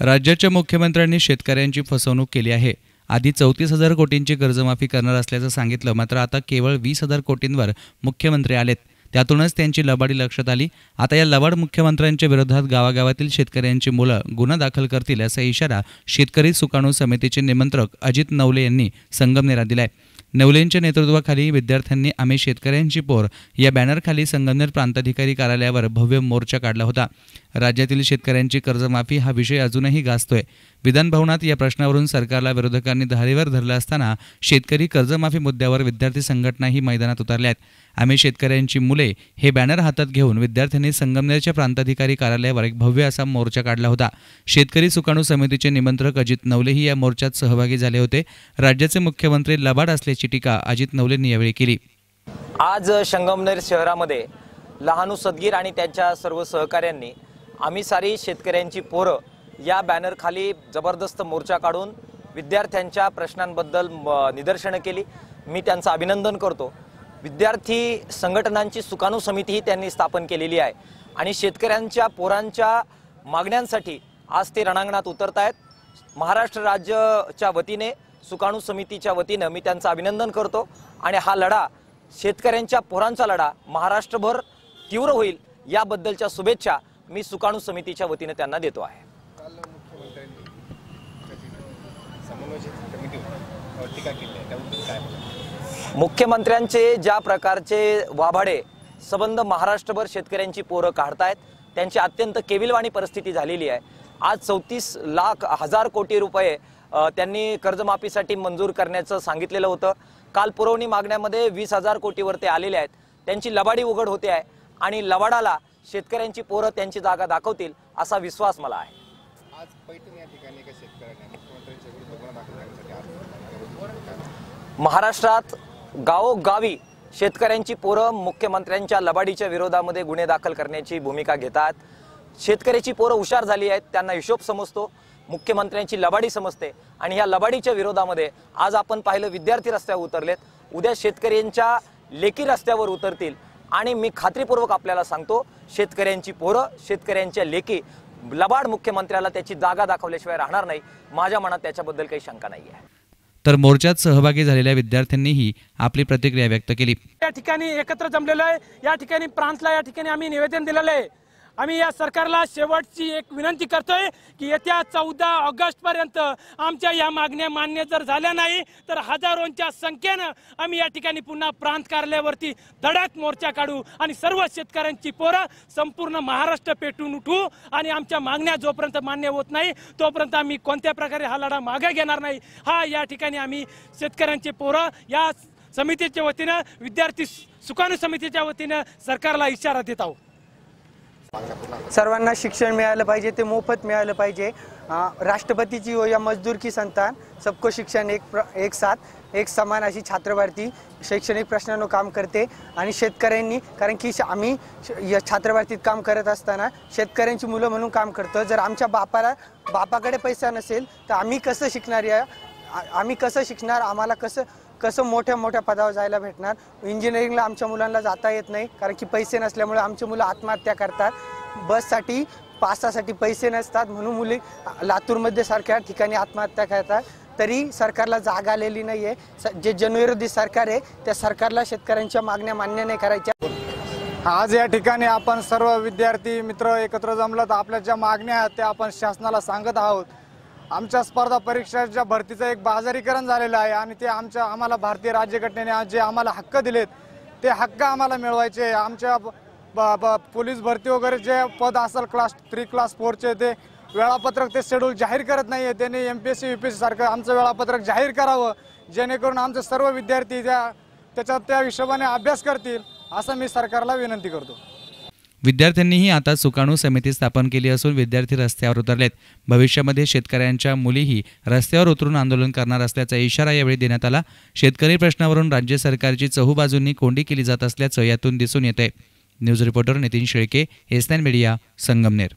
राज्याच्या मुख्यमंत्र्यांनी शेतकऱ्यांची फसवणूक केली आहे. आधी चौतीस हजार कोटींची कर्जमाफी करणार असल्याचं सांगितलं मात्र आता केवळ वीस हजार कोटींवर मुख्यमंत्री आलेत. त्यातूनच त्यांची लबाडी लक्षात आली. आता या लबाड मुख्यमंत्र्यांच्या विरोधात गावागावातील शेतकऱ्यांची मुलं गुन्हा दाखल करतील असा इशारा शेतकरी सुकाणू समितीचे निमंत्रक अजित नवले यांनी संगमनेरात दिलाय. नवलेंच्या नेतृत्वाखाली विद्यार्थ्यांनी आम्ही शेतकऱ्यांची पोर या बॅनरखाली संगमनेर प्रांताधिकारी कार्यालयावर भव्य मोर्चा काढला होता. राज्यातील शेतकऱ्यांची कर्जमाफी हा विषय अजूनही गाजतोय. विधानभवनात या प्रश्नावरून सरकारला विरोधकांनी धारेवर धरलं असताना शेतकरी कर्जमाफी मुद्द्यावर विद्यार्थी संघटनाही मैदानात उतरल्या आहेत आम्ही शेतकऱ्यांची मुले हे बॅनर हातात घेऊन विद्यार्थ्यांनी संगमनेरच्या प्रांताधिकारी कार्यालयावर एक भव्य असा मोर्चा काढला होता. शेतकरी सुकाणू समितीचे निमंत्रक अजित नवलेही या मोर्चात सहभागी झाले होते. राज्याचे मुख्यमंत्री लबाड असल्याचे टीका अजित नवलेंनी यावेळी केली. आज संगमनेर शहरामध्ये लहानू सदगीर आणि त्यांच्या सर्व सहकाऱ्यांनी आम्ही सारी शेतकऱ्यांची पोरं या बॅनरखाली जबरदस्त मोर्चा काढून विद्यार्थ्यांच्या प्रश्नांबद्दल म- निदर्शनं केली. मी त्यांचं अभिनंदन करतो. विद्यार्थी संघटनांची सुकाणू समितीही त्यांनी स्थापन केलेली आहे. आणि शेतकऱ्यांच्या पोरांच्या मागण्यांसाठी आज ते रणांगणात उतरत आहेत महाराष्ट्र राज्याच्या वतीने सुकाणू समितीच्या वतीनं मी त्यांचं अभिनंदन करतो. आणि हा लढा शेतकऱ्यांच्या पोरांचा लढा महाराष्ट्रभर तीव्र होईल याबद्दलच्या शुभेच्छा मी सुकाणू समितीच्या वतीने त्यांना देतो आहे. मुख्यमंत्र्यांचे ज्या प्रकारचे वाभाडे संबंध महाराष्ट्रभर शेतकऱ्यांची पोरं काढतायत त्यांची अत्यंत केविलवाणी परिस्थिती झालेली आहे. आज चौतीस लाख हजार कोटी रुपये त्यांनी कर्जमाफीसाठी मंजूर करण्याचं सांगितलेलं होतं. काल पुरवणी मागण्यामध्ये वीस हजार कोटीवर ते आलेले आहेत. त्यांची लबाडी उघड होते आहे आणि लबाडाला शेतकऱ्यांची पोरं त्यांची जागा दाखवतील असा विश्वास मला आहे. आज पैठण या ठिकाणी एका शेतकऱ्याने मुख्यमंत्र्यांच्या विरुद्ध गुन्हा दाखल करण्यासाठी आज महाराष्ट्रात गावोगावी शेतकऱ्यांची पोरं मुख्यमंत्र्यांच्या लबाडीच्या विरोधामध्ये गुन्हे दाखल करण्याची भूमिका घेतात. शेतकऱ्याची पोरं हुशार झाली आहेत त्यांना हिशोब समजतो. मुख्यमंत्र्यांची लबाडी समजते आणि ह्या लबाडीच्या विरोधामध्ये आज आपण पाहिलं विद्यार्थी रस्त्यावर उतरलेत. उद्या शेतकऱ्यांच्या लेखी रस्त्यावर उतरतील. आणि मी खात्रीपूर्वक आपल्याला सांगतो शेतकऱ्यांची पोरं शेतकऱ्यांच्या लेखी लबाड मुख्यमंत्र्याला त्याची जागा दाखवल्याशिवाय राहणार नाही. माझ्या मनात त्याच्याबद्दल काही शंका नाही आहे तर मोर्चात सहभागी झालेल्या विद्यार्थ्यांनीही आपली प्रतिक्रिया व्यक्त केली. या ठिकाणी एकत्र जमलेलो आहे. या ठिकाणी प्रांतला या ठिकाणी आम्ही निवेदन दिलेलं आहे. आम्ही या सरकारला शेवटची एक विनंती करतोय की येत्या चौदा ऑगस्ट पर्यंत आमच्या या मागण्या मान्य जर झाल्या नाही तर हजारोंच्या संख्येनं आम्ही या ठिकाणी पुन्हा प्रांत कार्यालयावरती धडक मोर्चा काढू आणि सर्व शेतकऱ्यांची पोरं संपूर्ण महाराष्ट्र पेटून उठू आणि आमच्या मागण्या जोपर्यंत मान्य होत नाही तोपर्यंत आम्ही कोणत्या प्रकारे हा लढा मागे घेणार नाही हा या ठिकाणी आम्ही शेतकऱ्यांचे पोरं या समितीच्या वतीनं विद्यार्थी सुकाणू समितीच्या वतीनं सरकारला इशारा देत आहोत. सर्वांना शिक्षण मिळालं पाहिजे ते मोफत मिळालं पाहिजे. राष्ट्रपतीची हो या मजदूर की संतान सबको शिक्षण एक प्र एक साथ एक समान अशी छात्रभारती शैक्षणिक प्रश्नांवर काम करते आणि शेतकऱ्यांनी कारण की श- आम्ही श- या छात्रभारतीत काम करत असताना शेतकऱ्यांची मुलं म्हणून काम करतो. जर आमच्या बापाला बापाकडे पैसा नसेल तर आम्ही कसं शिकणार या आम्ही कसं शिकणार आम्हाला कसं कसं मोठ्या मोठ्या पदावर जायला भेटणार? इंजिनिअरिंगला आमच्या मुलांना जाता येत नाही कारण की पैसे नसल्यामुळे आमची मुलं आत्महत्या करतात. बससाठी पासासाठी पैसे नसतात म्हणून मुली लातूरमध्ये सारख्या ठिकाणी आत्महत्या करतात. तरी सरकारला जाग आलेली नाही आहे जे जनविरोधी सरकार आहे त्या सरकारला शेतकऱ्यांच्या मागण्या मान्य नाही करायच्या. आज या ठिकाणी आपण सर्व विद्यार्थी मित्र एकत्र जमलं तर आपल्या ज्या मागण्या आहेत त्या आपण शासनाला सांगत आहोत. आमच्या स्पर्धा परीक्षाच्या भरतीचं एक बाजारीकरण झालेलं आहे आणि ते आमच्या आम्हाला भारतीय राज्यघटनेने जे आम्हाला हक्क दिलेत ते हक्क आम्हाला मिळवायचे आमच्या ब- ब- पोलीस भरती वगैरे जे पद असेल क्लास थ्री क्लास फोरचे ते वेळापत्रक ते शेड्यूल जाहीर करत नाही आहे त्यांनी M P S C U P S C सारखं आमचं वेळापत्रक जाहीर करावं जेणेकरून आमचे सर्व विद्यार्थी त्या त्याच्यात त्या हिशोबाने अभ्यास करतील असं मी सरकारला विनंती करतो. विद्यार्थ्यांनीही आता सुकाणू समिती स्थापन केली असून विद्यार्थी रस्त्यावर उतरलेत. भविष्यामध्ये शेतकऱ्यांच्या मुलीही रस्त्यावर उतरून आंदोलन करणार असल्याचा इशारा यावेळी देण्यात आला. शेतकरी प्रश्नावरून राज्य सरकारची चहूबाजूंनी कोंडी केली जात असल्याचं यातून दिसून येत आहे न्यूज रिपोर्टर नितीन शेळके एसनॅन मीडिया संगमनेर.